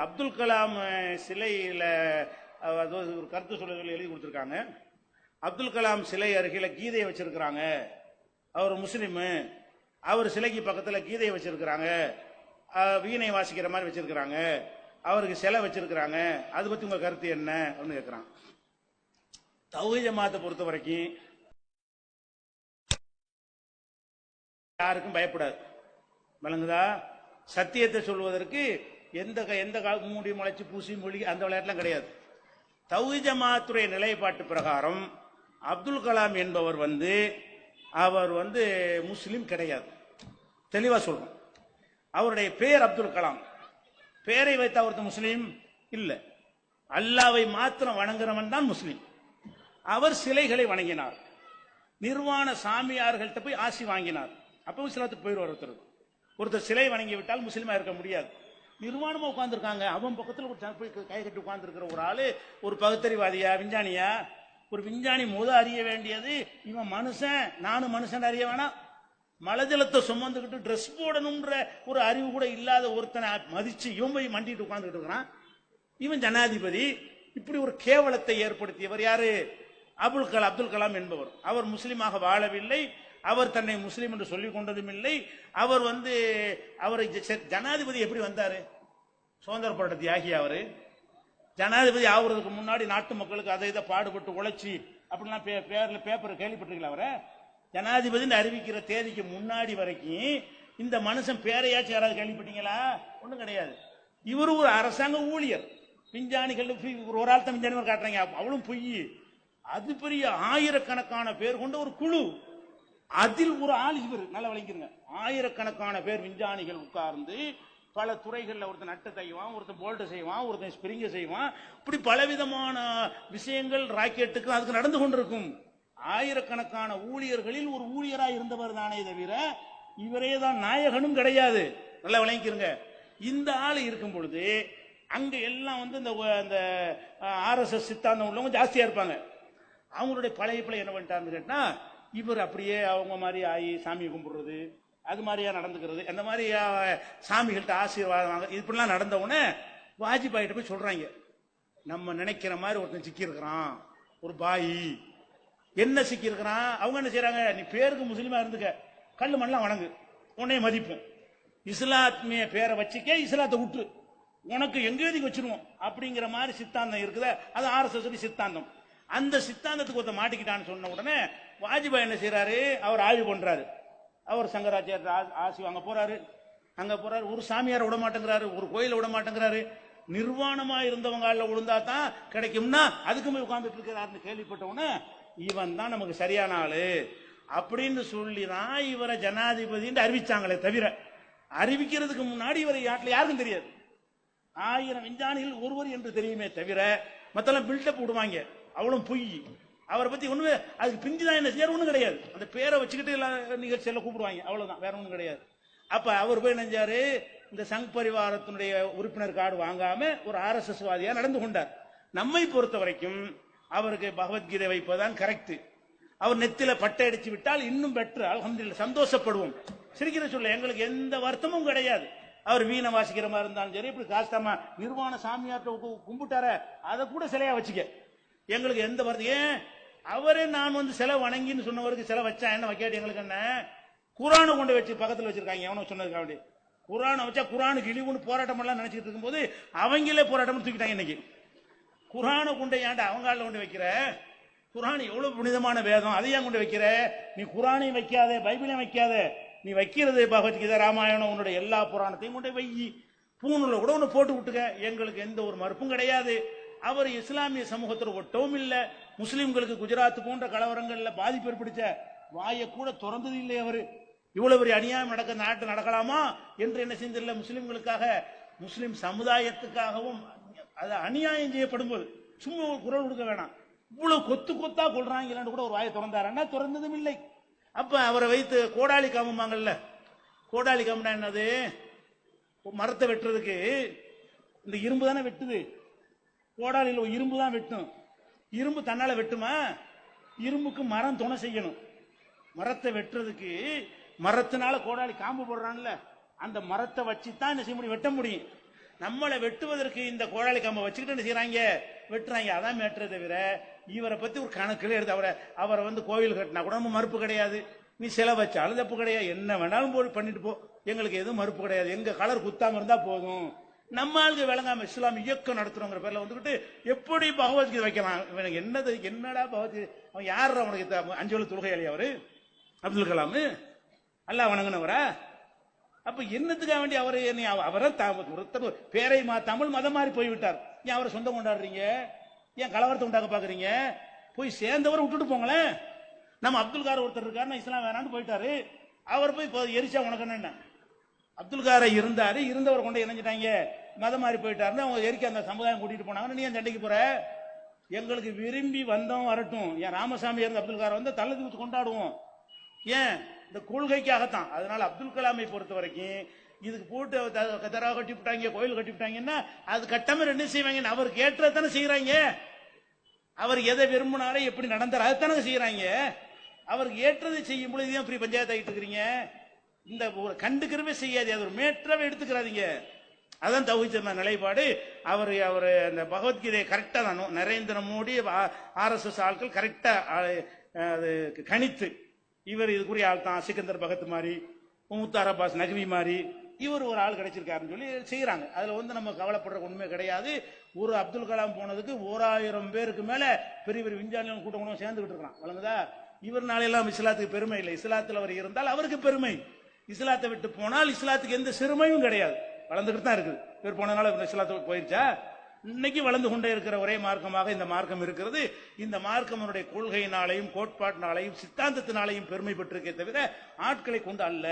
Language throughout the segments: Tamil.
அப்துல் கலாம் சிலையில அது ஒரு கருத்து சொல்ல எழுதி கொடுத்துருக்காங்க. அப்துல் கலாம் சிலை அருகில கீதையை வச்சிருக்கிறாங்க. அவர் முஸ்லீமு. அவர் சிலைக்கு பக்கத்துல கீதையை வச்சிருக்கிறாங்க. வீணை வாசிக்கிற மாதிரி வச்சிருக்கிறாங்க. அவருக்கு சிலை வச்சிருக்கிறாங்க. அது பத்தி உங்க கருத்து என்ன? அப்படின்னு கேட்குறான் தௌஹீத் ஜமாத்தை பொறுத்த வரைக்கும் யாருக்கும் பயப்படாது. விளங்குதா? சத்தியத்தை சொல்வதற்கு எந்த க- எந்த மூடி முளைச்சு பூசி மொழி அந்த விளையாட்டுலாம் கிடையாது. தௌஹி ஜமாத்துடைய நிலைப்பாட்டு பிரகாரம் அப்துல் கலாம் என்பவர் வந்து அவர் வந்து முஸ்லீம் கிடையாது. தெளிவாக சொல்றோம். அவருடைய பேர் அப்துல் கலாம். பேரை வைத்த ஒருத்தர் முஸ்லீம் இல்லை. அல்லாவை மாத்திரம் வணங்குறவன் தான் முஸ்லீம். அவர் சிலைகளை வணங்கினார். நிர்வாண சாமியார்கள்ட்ட போய் ஆசி வாங்கினார். அப்போ இஸ்லாத்துக்கு போயிடுவார் ஒருத்தர். ஒருத்தர் சிலை வணங்கி விட்டால் முஸ்லீமா இருக்க முடியாது. நிர்வாணமா உட்காந்துருக்காங்க அவன் பக்கத்துல ஒரு கை கட்டி உட்காந்துருக்கிற ஒரு ஆளு ஒரு பகுத்தறிவாதியா விஞ்ஞானியா? ஒரு விஞ்ஞானி முத அறிய வேண்டியது இவன் மனுஷன் நானும் மனுஷன் அறிய வேணாம் மலஜலத்தை சுமந்துக்கிட்டு ட்ரெஸ் போடணும்ன்ற ஒரு அறிவு கூட இல்லாத ஒருத்தனை மதிச்சு இவன் போய் மண்டிட்டு உட்காந்துக்கிட்டு இருக்கிறான். இவன் ஜனாதிபதி. இப்படி ஒரு கேவலத்தை ஏற்படுத்தியவர் யாரு? அபுல் கலாம் அப்துல் கலாம் என்பவர். அவர் முஸ்லீமாக வாழவில்லை. அவர் தன்னை முஸ்லீம் என்று சொல்லிக் கொண்டதும் இல்லை. அவர் வந்து அவரை ஜனாதிபதி எப்படி வந்தாரு? சுதந்திர போராட்ட தியாகி அவரு. ஜனாதிபதி ஆகுறதுக்கு முன்னாடி நாட்டு மக்களுக்கு அதை இதை பாடுபட்டு உழைச்சி அப்படிலாம் பே- பேர்ல பேப்பர் கேள்விப்பட்டிருக்கீங்களா அவரை? ஜனாதிபதினு அறிவிக்கிற தேதிக்கு முன்னாடி வரைக்கும் இந்த மனுஷன் பேரையாச்சும் யாராவது கேள்விப்பட்டீங்களா? ஒன்றும் கிடையாது. இவரு ஒரு அரசாங்க ஊழியர். விஞ்ஞானிகள் ஒரு ஒரு ஆள் தான் விஞ்ஞானி காட்டுறாங்க. அவளும் பொய். அது பெரிய ஆயிரக்கணக்கான பேர் கொண்ட ஒரு குழு. அதில் ஒரு ஆள் இவர். நல்லா விளங்கிருங்க. ஆயிரக்கணக்கான பேர் விஞ்ஞானிகள் உட்கார்ந்து பல துறைகளில் ஒருத்தன் நட்டை தைவான் ஒருத்தன் போல்டு செய்வான் ஒருத்தன் ஸ்பிரிங்கை செய்வான். இப்படி பலவிதமான விஷயங்கள் ராக்கெட்டுக்கு அதுக்கு நடந்து கொண்டிருக்கும். ஆயிரக்கணக்கான ஊழியர்களில் ஒரு ஊழியராக இருந்தவர் தானே தவிர இவரே தான் நாயகனும் கிடையாது. நல்லா விளங்கிக்கிறங்க இந்த ஆள் இருக்கும் பொழுது அங்க எல்லாம் வந்து இந்த அந்த ஆர்எஸ்எஸ் சித்தாந்தம் உள்ளவங்க ஜாஸ்தியா இருப்பாங்க. அவங்களுடைய பழைய பிள்ளை என்ன பண்ணிட்டாருன்னு கேட்டா இவர் அப்படியே அவங்க மாதிரி ஆகி சாமி கும்பிடுறது அது மாதிரியா நடந்துக்கிறது அந்த மாதிரி சாமிகள்கிட்ட ஆசீர்வாதம் வாங்க இப்படிலாம் நடந்த உடனே வாஜ்பாயிட்ட போய் சொல்றாங்க. நம்ம நினைக்கிற மாதிரி ஒருத்தன் சிக்கி இருக்கிறான் ஒரு பாய். என்ன சிக்கி இருக்கிறான் அவங்க என்ன செய்யறாங்க நீ பேருக்கு முஸ்லீமா இருந்துக்க. கல்லு மண்ணெலாம் வணங்கு. உன்னைய மதிப்போம். இஸ்லாத்மிய பேரை வச்சுக்க இஸ்லாத்தை விட்டு உனக்கு எங்கேயும் வச்சிருவோம். அப்படிங்கிற மாதிரி சித்தாந்தம் இருக்குதா. அது ஆர்எஸ்எஸ் சித்தாந்தம். அந்த சித்தாந்தத்துக்கு ஒருத்த மாட்டிக்கிட்டான்னு சொன்ன உடனே வாஜ்பாய் என்ன செய்யறாரு அவர் ஆய்வு பண்றாரு. அவர் சங்கராச்சாரிய ஆ- ஆசி வாங்க போறாரு. அங்க போறாரு. ஒரு சாமியார் விட மாட்டேங்கிறாரு. ஒரு கோயில விட மாட்டேங்கிறாரு. நிர்வாணமா இருந்தவங்க ஆள்ல விழுந்தா தான் கிடைக்கும்னா அதுக்கு போய் உட்கார்ந்துட்டு இருக்கிறாருன்னு கேள்விப்பட்டவனே இவன் தான் நமக்கு சரியான ஆளு. அப்படின்னு சொல்லி தான் இவரை ஜனாதிபதின்னு அறிவிச்சாங்களே தவிர அறிவிக்கிறதுக்கு முன்னாடி இவரை யாட்டில் யாருக்கும் தெரியாது. ஆயிரம் விஞ்ஞானிகள் ஒருவர் என்று தெரியுமே தவிர மத்தெல்லாம் பில்டப் விடுவாங்க. அவளும் பொய். அவரை பத்தி ஒண்ணுமே அதுக்கு பிந்தி தான் என்ன செய்யார் ஒண்ணும் கிடையாது. அந்த பேரை வச்சுக்கிட்டு எல்லா நிகழ்ச்சியில கூப்பிடுவாங்க. அவ்வளவுதான் வேற ஒண்ணும் கிடையாது. அப்ப அவர் போய் நினைஞ்சாரு இந்த சங் பரிவாரத்தினுடைய உறுப்பினர் கார்டு வாங்காம ஒரு ஆர்எஸ்எஸ் வாதியா நடந்து கொண்டார். நம்மை பொறுத்த வரைக்கும் அவருக்கு பகவத்கீதை வைப்பதுதான் கரெக்ட் அவர் நெத்தில பட்டை அடிச்சு விட்டால் இன்னும் பெற்று அலமதுல சந்தோஷப்படுவோம். சிரிக்கிற சொல்ல எங்களுக்கு எந்த வருத்தமும் கிடையாது. அவர் வீணை வாசிக்கிற மாதிரி இருந்தாலும் சரி இப்படி காஸ்தாமா நிர்வாண சாமியார்ட்ட கும்பிட்டார அதை கூட சிலையா வச்சுக்க. எங்களுக்கு எந்த வருத்தம் ஏன்? அவரே நான் வந்து சிலை வணங்கின்னு சொன்னவருக்கு சிலை வச்சா என்ன வைக்காட்டி எங்களுக்கு என்ன? குரானை கொண்டு வச்சு பக்கத்தில் வச்சிருக்காங்க. எவனோ சொன்னதுக்காக வேண்டி குரானை வச்சா குரானுக்கு இழிவுன்னு போராட்டம் எல்லாம் நினைச்சிட்டு இருக்கும்போது அவங்களே போராட்டம் தூக்கிட்டாங்க இன்னைக்கு. குரானை கொண்டு ஏன்டா அவங்க ஆள்ல கொண்டு வைக்கிற? குரான் எவ்வளவு புனிதமான வேதம். அதை ஏன் கொண்டு வைக்கிற? நீ குரானையும் வைக்காத பைபிளையும் வைக்காத. நீ வைக்கிறது பகவத்கீதை ராமாயணம் உன்னுடைய எல்லா புராணத்தையும் கொண்டு வை. பூணுல கூட ஒன்று போட்டு விட்டுக்க. எங்களுக்கு எந்த ஒரு மறுப்பும் கிடையாது. அவர் இஸ்லாமிய சமூகத்தில் ஒட்டவும் இல்லை. முஸ்லிம்களுக்கு குஜராத் போன்ற கலவரங்கள்ல பாதிப்பு ஏற்படுத்த வாயை கூட திறந்தது இல்லை அவர். இவ்வளவு பெரிய அநியாயம் நடக்க நாட்டு நடக்கலாமா என்று என்ன செஞ்சிடல முஸ்லிம்களுக்காக முஸ்லிம் சமுதாயத்துக்காகவும் அது அநியாயம் செய்யப்படும் போது சும்மா ஒரு குரல் கொடுக்க வேணாம். இவ்வளவு கொத்து கொத்தா கொள்றாங்களான்னு கூட ஒரு வாயை திறந்தாரன்னா திறந்ததும் இல்லை. அப்ப அவரை வைத்து கோடாளி காமுமாங்கல்ல கோடாளி காமனா என்னது? மரத்தை வெட்டுறதுக்கு. இந்த இரும்பு தானே வெட்டுது. கோடாலியில் இரும்பு தான் வெட்டும். இரும்பு தன்னால வெட்டுமா? இரும்புக்கு மரம் துணை செய்யணும். மரத்தை வெட்டுறதுக்கு மரத்தினால கோடாலி காம்பு போடுறான்ல. அந்த மரத்தை வச்சு தான் என்ன செய்ய முடியும் வெட்ட முடியும். நம்மளை வெட்டுவதற்கு இந்த கோடாளி காம்பை வச்சுக்கிட்டு என்ன செய்யறாங்க வெட்டுறாங்க. அதான் மேட்டுறே தவிர இவரை பத்தி ஒரு கணக்கில் எடுத்து அவரை அவரை வந்து கோவில் கட்டினா கூட நம்ம மறுப்பு கிடையாது. நீ சிலை வச்சாலும் தப்பு கிடையாது. என்ன வேணாலும் போய் பண்ணிட்டு போ. எங்களுக்கு எதுவும் மறுப்பு கிடையாது. எங்க கலர் குத்தாம இருந்தா போதும். நம்ம ஆளுங்க விளங்காம இஸ்லாம் இயக்கம் நடத்துறோங்கிற பேர்ல வந்துகிட்டு எப்படி பகவத்கீதை வைக்கலாம்? இவனுக்கு என்னது என்னடா பகவத்கீதை? அவன் யார் அவனுக்கு த- அஞ்சு தொழுகையாளி அவரு? அப்துல் கலாம். அல்லா வணங்கினவரா? அப்ப என்னத்துக்காக வேண்டி அவர் என்னை அவ- அவரை த- ஒருத்தர் பேரை மா தமிழ் மதம் மாதிரி போய்விட்டார். ஏன் அவரை சொந்தம் கொண்டாடுறீங்க? ஏன் கலவரத்தை உண்டாக்க பாக்குறீங்க? போய் சேர்ந்தவரை விட்டுட்டு போங்களேன். நம்ம அப்துல் கார் ஒருத்தர் இருக்காரு நான் இஸ்லாம் வேணான்னு போயிட்டாரு. அவர் போய் இப்போ எரிச்சா உனக்கு என்ன அப்துல் காரை இருந்தாரு இருந்தவர் கொண்டு இணைஞ்சிட்டாங்க. மதம் மாறி போயிட்டாருன்னு அவங்க எரிக்க அந்த சமுதாயம் கூட்டிட்டு போனாங்கன்னு நீ ஏன் சண்டைக்கு போற? எங்களுக்கு விரும்பி வந்தோம் வரட்டும். ஏன் ராமசாமி இருந்த அப்துல் காரை வந்து தள்ளது தூக்கி கொண்டாடுவோம். ஏன்? இந்த கொள்கைக்காகத்தான். அதனால அப்துல் கலாமை பொறுத்த வரைக்கும் இதுக்கு போட்டு த- தரா கட்டி விட்டாங்க கோயில் கட்டி விட்டாங்கன்னா அது கட்டமர் என்ன செய்வாங்க. அவர் கேட்டதானே செய்யறாங்க அவர் எதை விரும்பினாலும் எப்படி நடந்தார் அதைத்தானே செய்யறாங்க அவருக்கு ஏற்றதை செய்யும் பொழுது ஏன் இப்படி பஞ்சாயத்து ஆகிட்டு இருக்கிறீங்க? இந்த கண்டுக்கிறவே செய்யாது அது ஒரு மேற்றவே எடுத்துக்கிறாதீங்க. அதான் தவிச்ச நிலைப்பாடு. அவர் அவர் அந்த பகவத்கீதையை கரெக்டாக தான் நரேந்திர மோடி ஆர்எஸ்எஸ் ஆட்கள் கரெக்டாக அது கணித்து இவர் இதுக்குரிய ஆள் தான் சிக்கந்தர் பகத் மாதிரி முத்தார் அப்பாஸ் நகவி மாதிரி இவர் ஒரு ஆள் கிடைச்சிருக்காருன்னு சொல்லி செய்கிறாங்க அதில் வந்து நம்ம கவலைப்படுற உண்மை கிடையாது. ஒரு அப்துல் கலாம் போனதுக்கு ஓராயிரம் பேருக்கு மேலே பெரிய பெரிய விஞ்ஞானிகள் கூட்டம் கூட சேர்ந்துக்கிட்டு இருக்கிறான். வழங்குதா இவர் நாளையெல்லாம் இஸ்லாத்துக்கு பெருமை இல்லை. இஸ்லாத்தில் அவர் இருந்தால் அவருக்கு பெருமை. இஸ்லாத்தை விட்டு போனால் இஸ்லாத்துக்கு எந்த சிறுமையும் கிடையாது. வளர்ந்துகிட்டு தான் இருக்குது. இவர் போனதுனால இஸ்லாத்துக்கு போயிருச்சா? இன்னைக்கு வளர்ந்து கொண்டே இருக்கிற ஒரே மார்க்கமாக இந்த மார்க்கம் இருக்கிறது. இந்த மார்க்கம் கொள்கையினாலையும் கோட்பாட்டினாலையும் சித்தாந்தத்தினாலையும் பெருமை பெற்றிருக்கே தவிர ஆட்களை கொண்டு அல்ல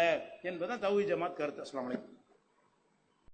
என்பதுதான் தௌஹி ஜமாத் கருத்து. அஸ்லாம் வலைக்கம்